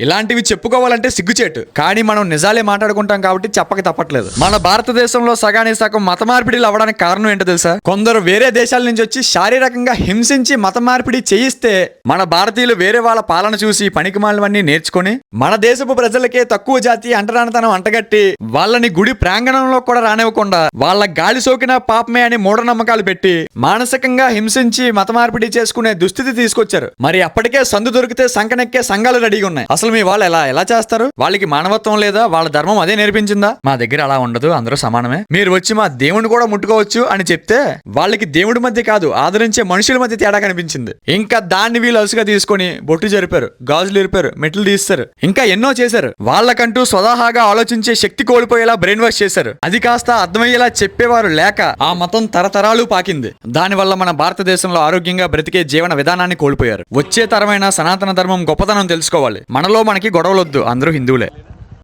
ఇలాంటివి చెప్పుకోవాలంటే సిగ్గుచేటు. కానీ మనం నిజాలే మాట్లాడుకుంటాం కాబట్టి చెప్పక తప్పట్లేదు. మన భారతదేశంలో సగానికి సగం మత మార్పిడిలు అవ్వడానికి కారణం ఏంటో తెలుసా? కొందరు వేరే దేశాల నుంచి వచ్చి శారీరకంగా హింసించి మత మార్పిడి చేయిస్తే మన భారతీయులు వేరే వాళ్ళ పాలన చూసి పనికిమాలవన్నీ నేర్చుకొని మన దేశపు ప్రజలకే తక్కువ జాతి అంటరానితనం అంటగట్టి వాళ్ళని గుడి ప్రాంగణంలో కూడా రానివ్వకుండా వాళ్ళ గాలి సోకిన పాపమే అని మూఢనమ్మకాలు పెట్టి మానసికంగా హింసించి మత మార్పిడి చేసుకునే దుస్థితి తీసుకొచ్చారు. మరి అప్పటికే సందు దొరికితే సంకనెక్కే సంఘాలు రెడీగా ఉన్నాయి. అసలు మీ వాళ్ళు ఎలా ఎలా చేస్తారు? వాళ్ళకి మానవత్వం లేదా? వాళ్ళ ధర్మం అదే నేర్పించిందా? మా దగ్గర అలా ఉండదు అందరూ సమానమే. మీరు వచ్చి మా దేవుని కూడా ముట్టుకోవచ్చు అని చెప్తే వాళ్ళకి దేవుడి మధ్య కాదు ఆదరించే మనుషుల మధ్య తేడా కనిపించింది. ఇంకా దాన్ని వీళ్ళు అలుసుగా తీసుకొని బొట్టు జరిపారు గాజులు ఇరిపారు మెట్లు తీస్తారు. ఇంకా ఎన్నో చేశారు. వాళ్ళకంటూ స్వతహాగా ఆలోచించే శక్తి కోల్పోయేలా బ్రెయిన్ వాష్ చేశారు. అది కాస్త అర్థమయ్యేలా చెప్పేవారు లేక ఆ మతం తరతరాలు పాకింది. దానివల్ల మన భారతదేశంలో ఆరోగ్యంగా బ్రతికే జీవన విధానాన్ని కోల్పోయారు. వచ్చే తరమైన సనాతన ధర్మం గొప్పతనం తెలుసుకోవాలి. మనలో మనకి గొడవలొద్దు. అందరూ హిందువులే.